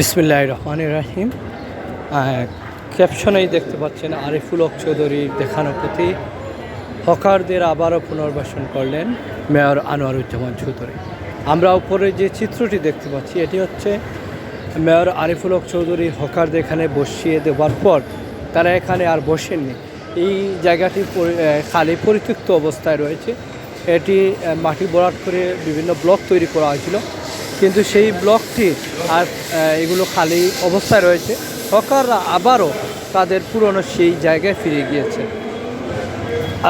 বিসমিল্লাহ রহমান রাহিম। ক্যাপশনেই দেখতে পাচ্ছেন আরিফুল হক চৌধুরীর দেখানো প্রতি। হকারদের আবারও পুনর্বাসন করলেন মেয়র আনোয়ারুজ্জামান চৌধুরী। আমরা উপরে যে চিত্রটি দেখতে পাচ্ছি, এটি হচ্ছে মেয়র আরিফুল হক চৌধুরী হকারদের এখানে বসিয়ে দেওয়ার পর তারা এখানে আর বসেননি। এই জায়গাটি খালি পরিত্যক্ত অবস্থায় রয়েছে। এটি মাটি ভরাট করে বিভিন্ন ব্লক তৈরি করা হয়েছিল। কিন্তু সেই ব্লকটি আর এগুলো খালি অবস্থায় রয়েছে। হকাররা আবারও তাদের পুরনো সেই জায়গায় ফিরে গিয়েছে।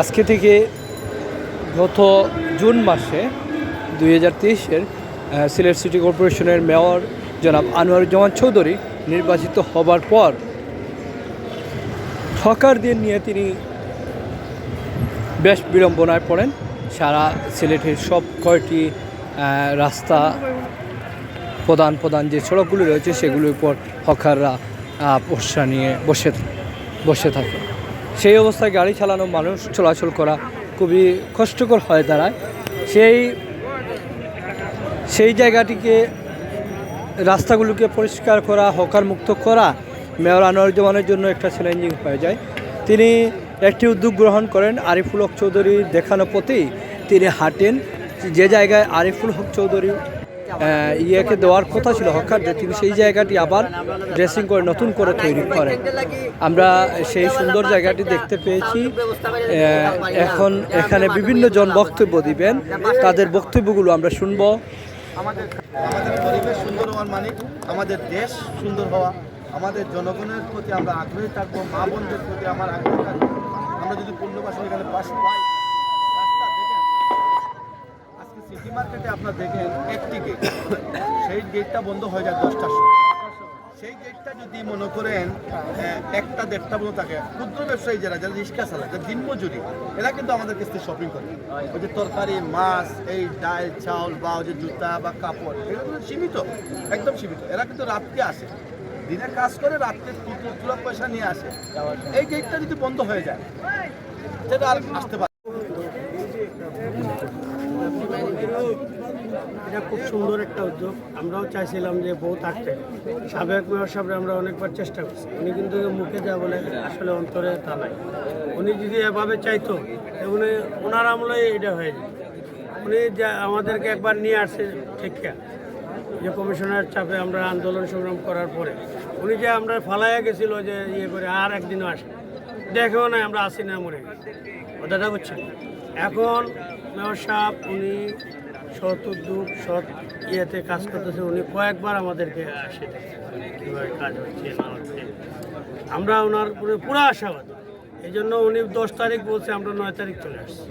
আজকে থেকে গত জুন মাসে দুই হাজার তেইশের সিলেট সিটি কর্পোরেশনের মেয়র জনাব আনোয়ারুজ্জামান চৌধুরী নির্বাচিত হবার পর হকারদের নিয়ে তিনি বেশ বিড়ম্বনায় পড়েন। সারা সিলেটের সব কয়টি রাস্তা প্রধান প্রধান যে সড়কগুলি রয়েছে সেগুলির উপর হকাররা পোষ্যা নিয়ে বসে বসে থাকে। সেই অবস্থায় গাড়ি চালানো মানুষ চলাচল করা খুবই কষ্টকর হয়ে দাঁড়ায়। সেই সেই জায়গাটিকে, রাস্তাগুলোকে পরিষ্কার করা হকার মুক্ত করা মেয়র আনোয়ারুজ্জামানের জন্য একটা চ্যালেঞ্জিং হয়ে যায়। তিনি একটি উদ্যোগ গ্রহণ করেন আরিফুল হক চৌধুরীর দেখানো পথেই। তিনি হাঁটেন, যে জায়গায় আরিফুল হক চৌধুরী ইয়েকে দেওয়ার কথা ছিল হকারদের তিনি সেই জায়গাটি আবার ড্রেসিং করে, নতুন করে তৈরি করেন। আমরা সেই সুন্দর জায়গাটি দেখতে পেয়েছি। এখন এখানে বিভিন্ন জন বক্তব্য দিবেন। তাদের বক্তব্যগুলো আমরা শুনব। আমাদের পরিবেশ সুন্দর হওয়ার মানে আমাদের দেশ সুন্দর হওয়া। আমাদের জনগণের প্রতি আমরা আগ্রহী থাকব, মা বোনদের প্রতি আমার আগ্রহ থাকব। আমরা যদি পূর্ণবাসন এখানে পাশ পাই সিটি মার্কেটে আপনার দেখেন একটি গেট সেই গেটটা বন্ধ হয়ে যায় দশটার সময়। সেই গেটটা যদি মনে করেন একটা দেড়টা মতো থাকে। ক্ষুদ্র ব্যবসায়ী যারা যারা রিক্সা চালায়, যারা দিনমজুরি এরা কিন্তু আমাদের কাছ শপিং করে। ওই যে তরকারি, মাছ, এই ডাল, চাউল বা ওই যে জুতা বা কাপড়, এগুলো কিন্তু সীমিত, একদম সীমিত। এরা কিন্তু রাত্রে আসে। দিনে কাজ করে রাত্রে তুলা পয়সা নিয়ে আসে। এই গেটটা যদি বন্ধ হয়ে যায় সেটা আর আসতে পারে এটা খুব সুন্দর একটা উদ্যোগ। আমরাও চাইছিলাম যে বউ থাকতে। সাবেক মেয়র সাহেব আমরা অনেকবার চেষ্টা করছি। উনি কিন্তু মুখে যা বলে, আসলে অন্তরে তা নাই। উনি যদি এভাবে চাইতো উনি ওনার আমলে এটা হয়ে যেত। উনি যা, আমাদেরকে একবার নিয়ে আসছে ঠিক যে কমিশনার চাপে আমরা আন্দোলন সংগ্রাম করার পরে, উনি যে আমরা ফালাইয়া গেছিল যে ইয়ে করে, আর একদিনও আসে দেখেও নাই আমরা আসি না মরে কথাটা বুঝছেন? এখন মেয়র সাহেব, উনি সৎ উদ্যোগ সৎ ইয়েতে কাজ করতেছে উনি। কয়েকবার আমাদেরকে আসে। কীভাবে কাজ হচ্ছে, না হচ্ছে। আমরা ওনার উপরে পুরো আশাবাদ। এই জন্য উনি দশ তারিখ বলছে, আমরা নয় তারিখ চলে আসছি।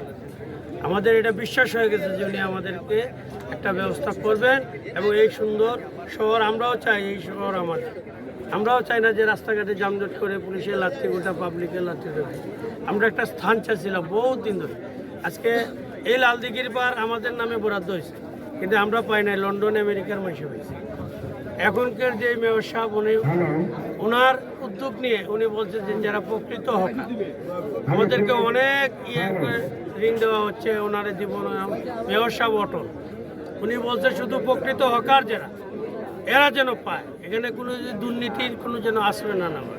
আমাদের এটা বিশ্বাস হয়ে গেছে যে উনি আমাদেরকে একটা ব্যবস্থা করবেন এবং এই সুন্দর শহর আমরাও চাই, এই শহর আমাদের। আমরাও চাই না যে রাস্তাঘাটে যানজট করে পুলিশের লাঠি গোটা পাবলিকের লাঠি আমরা একটা স্থান চাইছিলাম বহুত দিন ধরে। আজকে এই লালদিঘির পার আমাদের নামে বরাদ্দ হয়েছে। কিন্তু আমরা পাই নাই লন্ডন আমেরিকার মাসে হয়েছে এখনকার যে মেয়র সাহেব উনি ওনার উদ্যোগ নিয়ে উনি বলছেন যে যারা প্রকৃত হকার আমাদেরকে অনেক ইয়ে করে ঋণ দেওয়া হচ্ছে ওনার জীবন মেয়র সাহেব অটল। উনি বলছে শুধু প্রকৃত হকার যারা এরা যেন পায়। এখানে কোনো দুর্নীতির কোনো যেন আসবে না নামে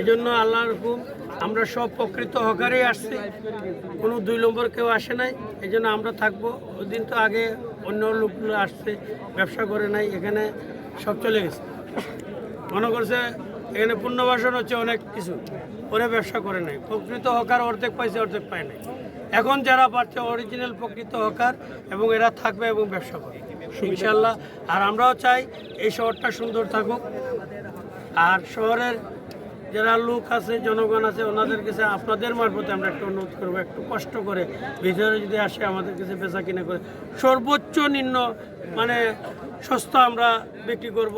এই জন্য আল্লাহর হুকুম আমরা সব প্রকৃত হকারেই আসছি। কোনো দুই নম্বর কেউ আসে নাই এই জন্য আমরা থাকব। ওই দিন তো আগে অন্য লোকগুলো আসছে, ব্যবসা করে নাই, এখানে সব চলে গেছে। মনে করছে এখানে পুণ্যবাসন হচ্ছে অনেক কিছু, ওরা ব্যবসা করে নাই। প্রকৃত হকার অর্ধেক পাইছে, অর্ধেক পায় নাই। এখন যারা পাচ্ছে অরিজিনাল প্রকৃত হকার এবং এরা থাকবে এবং ব্যবসা করবে। ইনশাল্লাহ আর আমরাও চাই এই শহরটা সুন্দর থাকুক। আর শহরের যারা লোক আছে, জনগণ আছে, ওনাদের কাছে আপনাদের মারফতে আমরা একটু অনুরোধ করব, একটু কষ্ট করে ভিতরে যদি আসে আমাদের কাছে বেচা কিনা করে। সর্বোচ্চ নিম্ন মানে সস্তা আমরা বিক্রি করব।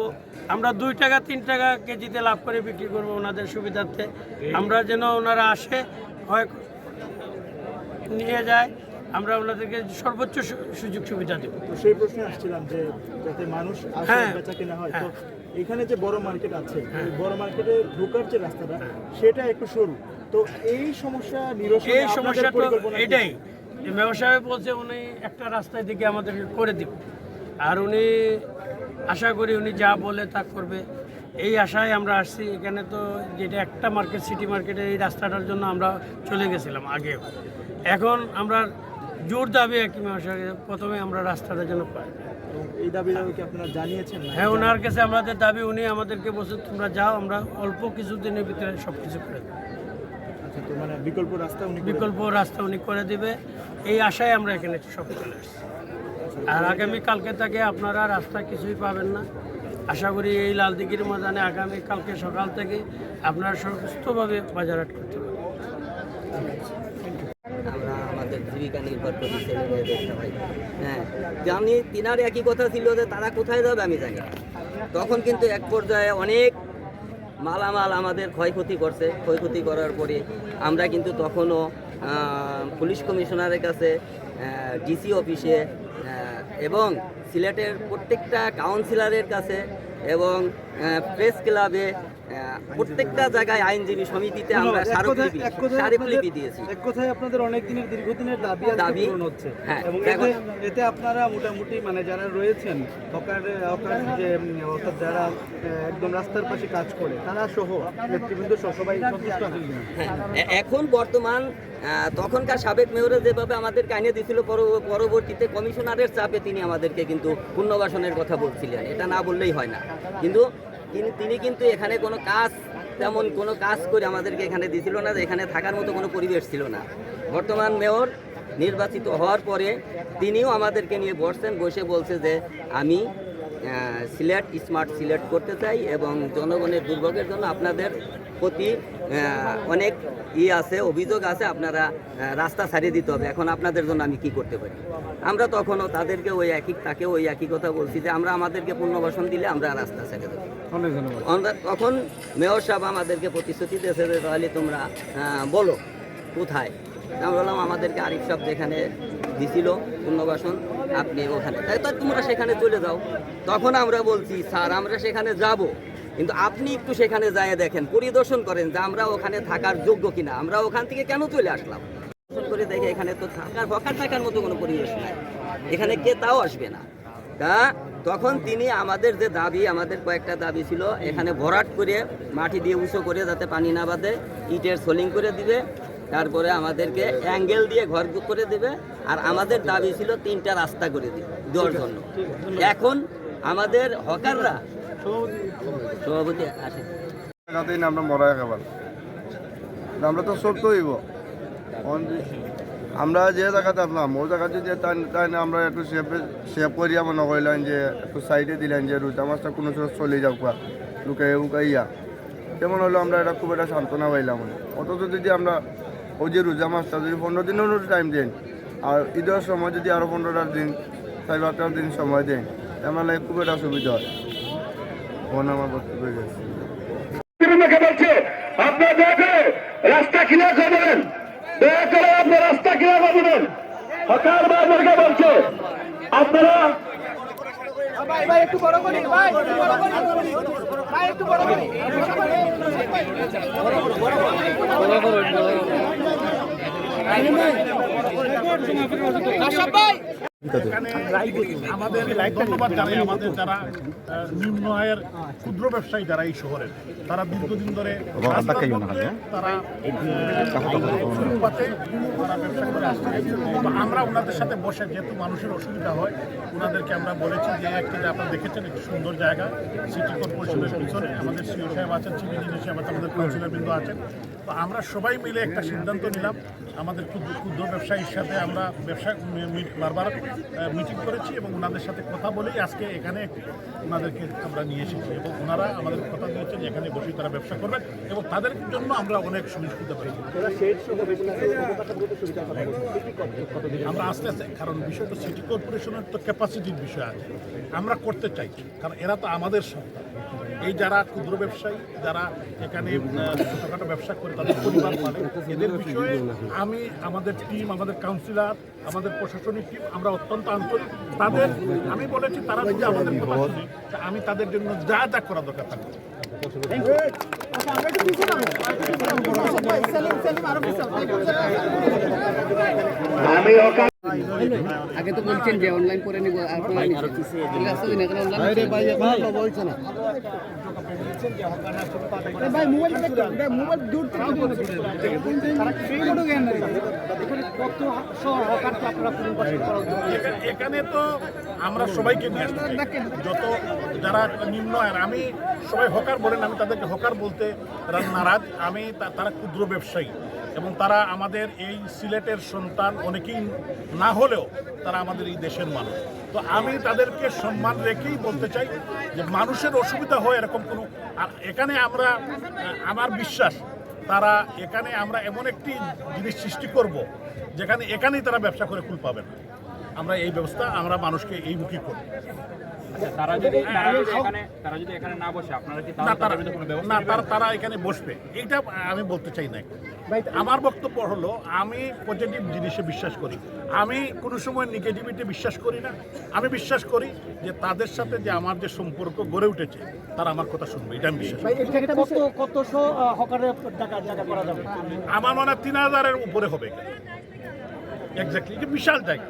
আমরা দুই টাকা, তিন টাকা কেজিতে লাভ করে বিক্রি করব ওনাদের সুবিধার্থে। আমরা যেন ওনারা আসে, হয় নিয়ে যায়। আমরা ওনাদেরকে সর্বোচ্চ সুযোগ সুবিধা দেবো। তো সেই প্রশ্নে আসছিলাম যে যাতে মানুষ হ্যাঁ। বেচা কেনা হয় তো হ্যাঁ। এখানে যে বড় মার্কেট আছে এই বড় মার্কেটে ঢোকার যে রাস্তাটা সেটা একটু সরু। তো এই সমস্যা নিরসনে এই সমস্যা তো এটাই। যে ব্যবসায় বলছে উনি একটা রাস্তায় দিকে আমাদের করে দিব আর উনি আশা করি উনি যা বলে তা করবে। এই আশায় আমরা আসছি। এখানে তো যেটা একটা মার্কেট সিটি মার্কেটের এই রাস্তাটার জন্য আমরা চলে গেছিলাম আগেও। এখন আমরা জোর দাবি একই মহাশয় প্রথমে আমরা রাস্তাটার জন্য পাই। এই দাবিটা কি আপনারা জানিয়েছেন হ্যাঁ ওনার কাছে আমাদের দাবি উনি আমাদেরকে বলছে তোমরা যাও আমরা অল্প কিছু দিনের ভিতরে সব কিছু করে দেবো। আচ্ছা মানে বিকল্প রাস্তা উনি বিকল্প রাস্তা উনি করে দিবে। এই আশায় আমরা এখানে সব চলে আসছি। আর আগামী কালকে থেকে আপনারা রাস্তা কিছুই পাবেন না। আশা করি এই লালদিঘির ময়দানে আগামী কালকে সকাল থেকে আপনারা সুস্থভাবে বাজারহাট করতে পারবেন। আমরা আমাদের জীবিকা নির্ভর করি ছেলে মেয়েদের সবাই হ্যাঁ। জানি তিনার একই কথা ছিল যে তারা কোথায় যাবে আমি জানি তখন কিন্তু এক পর্যায়ে অনেক মালামাল আমাদের ক্ষয়ক্ষতি করছে। ক্ষয়ক্ষতি করার পরে আমরা কিন্তু তখনও পুলিশ কমিশনারের কাছে ডিসি অফিসে এবং সিলেটের প্রত্যেকটা কাউন্সিলরের কাছে এবং প্রেস ক্লাবে প্রত্যেকটা জায়গায় আইনজীবী সমিতিতে আমরা স্মারকলিপি স্মারকলিপি দিয়েছি। এক কথায় আপনাদের অনেক দিনের দীর্ঘদিনের দাবি দাবি, হচ্ছে। হ্যাঁ, এবং এতে আপনারা মোটামুটি মানে যারা রয়েছেন হকার হকার যে অর্থাৎ যারা একদম রাস্তার পাশে কাজ করে তারা সহ নেতৃবৃন্দ সহ সবাই সন্তুষ্ট হ্যাঁ, এখন বর্তমান তখনকার সাবেক মেয়রে যেভাবে আমাদের কাহিনী দিয়েছিল পর- পরবর্তীতে কমিশনারের চাপে তিনি আমাদেরকে কিন্তু পুনর্বাসনের কথা বলছিলেন। এটা না বললেই হয় না। কিন্তু তিনি- কিন্তু এখানে কোনো কাজ, তেমন কোনো কাজ করে আমাদেরকে এখানে দিছিল না যে এখানে থাকার মতো কোনো পরিবেশ ছিল না। বর্তমান মেয়র নির্বাচিত হওয়ার পরে তিনিও আমাদেরকে নিয়ে বসছেন, বসে বলছে যে, আমি সিলেট স্মার্ট সিলেট করতে চাই এবং জনগণের দুর্ভোগের জন্য আপনাদের প্রতি অনেক ই আছে অভিযোগ আছে আপনারা রাস্তা ছাড়িয়ে দিতে হবে। এখন আপনাদের জন্য আমি কি করতে পারি? আমরা তখনও তাদেরকে ওই একই তাকে ওই একই কথা বলছি যে আমরা আমাদেরকে পুনর্বাসন দিলে আমরা রাস্তা ছেড়ে দেবো। আমরা তখন মেয়র সাহেব আমাদেরকে প্রতিশ্রুতি দিয়েছে যে তাহলে তোমরা বলো কোথায়? আমরা বললাম আমাদেরকে আরিফ সাহেব যেখানে দিছিল পুনর্বাসন, আপনি ওখানে। তাই তোমরা সেখানে চলে যাও। তখন আমরা বলছি, স্যার, আমরা সেখানে যাব। কিন্তু আপনি একটু সেখানে যায় দেখেন, পরিদর্শন করেন যে আমরা ওখানে থাকার যোগ্য কিনা। আমরা ওখান থেকে কেন চলে আসলাম? করে দেখে এখানে তো থাকার হকার থাকার মতো কোনো পরিবেশ নাই। এখানে কে তাও আসবে না। তা তখন তিনি আমাদের যে দাবি, আমাদের কয়েকটা দাবি ছিল, এখানে ভরাট করে মাটি দিয়ে উঁচু করে যাতে পানি না বাঁধে, ইটের সোলিং করে দিবে তারপরে আমাদেরকে অ্যাঙ্গেল দিয়ে ঘর করে দেবে, আর আমাদের দাবি ছিল তিনটা রাস্তা করে দিবে দেওয়ার জন্য। এখন আমাদের হকাররা সভাপতি আসে আমরা মরা একেবার আমরা তো তো হইব। আমরা যে জায়গাতে আসলাম, ওই জায়গাতে যে তাই আমরা একটু সেভ সেভ করিয়া মনে করলেন যে একটু সাইডে দিলেন যে রুটা মাছটা কোনো সময় চলে যাও কোয়া লুকাই উকাইয়া। তেমন হলো আমরা এটা খুব একটা সান্ত্বনা পাইলাম। অথচ যদি আমরা ওই যে রোজা মাছটা যদি পনেরো দিনেরও টাইম দেন আর ঈদের সময় যদি আরও পনেরোটা দিন চার পাঁচটা দিন সময় দেন আমার লাগে খুব একটা সুবিধা হয় ফোন আমার বক্তব্য হয়ে গেছে আপনার রাস্তা ক্লিয়ার করে দেবেন দয়া করে আপনার রাস্তা ক্লিয়ার করে হকার বাজারকে বলছে আপনারা আশা ভাই আমাদের ধন্যবাদ জানাই আমাদের যারা নিম্ন আয়ের ক্ষুদ্র ব্যবসায়ী যারা এই শহরের তারা দীর্ঘদিন ধরে তারা ব্যবসা করে আসছে আমরা ওনাদের সাথে বসে যেহেতু মানুষের অসুবিধা হয় ওনাদেরকে আমরা বলেছি যে একটা যে আপনারা দেখেছেন একটি সুন্দর জায়গা সিটি কর্পোরেশনের পিছনে। আমাদের সিও সাহেব আছেন চিফ ইঞ্জিনিয়ার সাহেব আছেন আমাদের কাউন্সিলর বৃন্দ আছেন। তো আমরা সবাই মিলে একটা সিদ্ধান্ত নিলাম আমাদের ক্ষুদ্র ক্ষুদ্র ব্যবসায়ীর সাথে আমরা ব্যবসা বারবার মিটিং করেছি এবং ওনাদের সাথে কথা বলেই আজকে এখানে ওনাদেরকে আমরা নিয়ে এসেছি এবং ওনারা আমাদের কথা দিয়েছেন এখানে বসে তারা ব্যবসা করবেন এবং তাদের জন্য আমরা অনেক সুবিধা পাই। আমরা আস্তে আস্তে, কারণ বিষয় তো সিটি কর্পোরেশনের তো ক্যাপাসিটির বিষয় আছে। আমরা করতে চাইছি, কারণ এরা তো আমাদের সন্তান। এই যারা ক্ষুদ্র ব্যবসায়ী যারা এখানে ছোটখাটো ব্যবসা করে তাদের পরিবার মানে এদের বিষয়ে আমি আমাদের টিম আমাদের কাউন্সিলর আমাদের প্রশাসনিক টিম আমরা অত্যন্ত আন্তরিক। তাদের আমি বলেছি তারা যদি আমাদের কথা শুনে আমি তাদের জন্য যা যা করা দরকার থাকবে আমি হকার আগে তো বলছেন যে অনলাইন করে নিব এখানে অনলাইন এখা- এখানে তো আমরা সবাইকে নিয়ে যত যারা নিম্ন আয়ের আমি সবাই হকার বলেন আমি তাদেরকে হকার বলতে তারা নারাজ আমি তারা ক্ষুদ্র ব্যবসায়ী। এবং তারা আমাদের এই সিলেটের সন্তান অনেকেই না হলেও তারা আমাদের এই দেশের মানুষ। তো আমি তাদেরকে সম্মান রেখেই বলতে চাই যে মানুষের অসুবিধা হয় এরকম কোনো আর এখানে আমরা আমার বিশ্বাস তারা এখানে আমরা এমন একটি জিনিস সৃষ্টি করব যেখানে এখানেই তারা ব্যবসা করে কুল না। আমরা এই ব্যবস্থা আমরা মানুষকে এই মুখী করি। তারা যদি তারা যদি এখানে তারা যদি এখানে না বসে আপনারা কি তারা কোনো ব্যবস্থা না তারা তারা এখানে বসবে। এইটা আমি বলতে চাই না। আমার বক্তব্য হলো আমি পজিটিভ জিনিসে বিশ্বাস করি। আমি কোনো সময় নেগেটিভিটি বিশ্বাস করি না। আমি বিশ্বাস করি যে তাদের সাথে যে আমার যে সম্পর্ক গড়ে উঠেছে তারা আমার কথা শুনবে এটা আমি বিশ্বাস আমার মনে হয় তিন হাজারের উপরে হবে। এক্স্যাক্টলি এটা বিশাল জায়গা।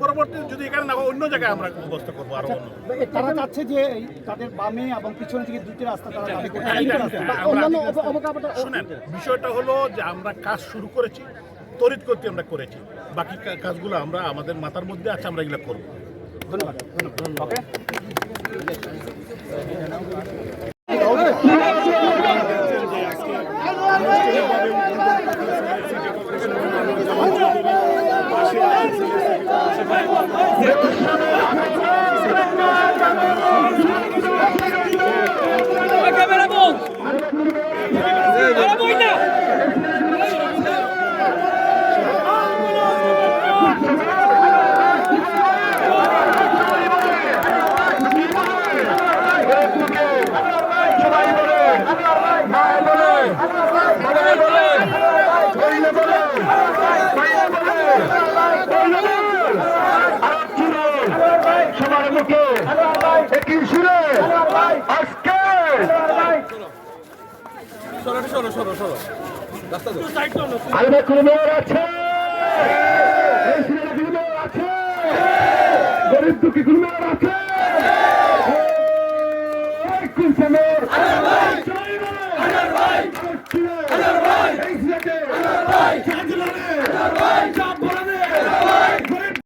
পরবর্তী যদি এখানে না অন্য জায়গায় আমরা বন্দোবস্ত করব আরও অন্য। তারা চাচ্ছে যে তাদের বামে এবং পিছনে থেকে দুটি রাস্তা তারা দাবি করছে। হ্যাঁ, শুনেন বিষয়টা হলো যে আমরা কাজ শুরু করেছি তরিত করতে আমরা করেছি। বাকি কাজগুলো আমরা আমাদের মাথার মধ্যে আছে আমরা এগুলো করব। সবার গরিব দুঃখী গুলো আছে। ভাই।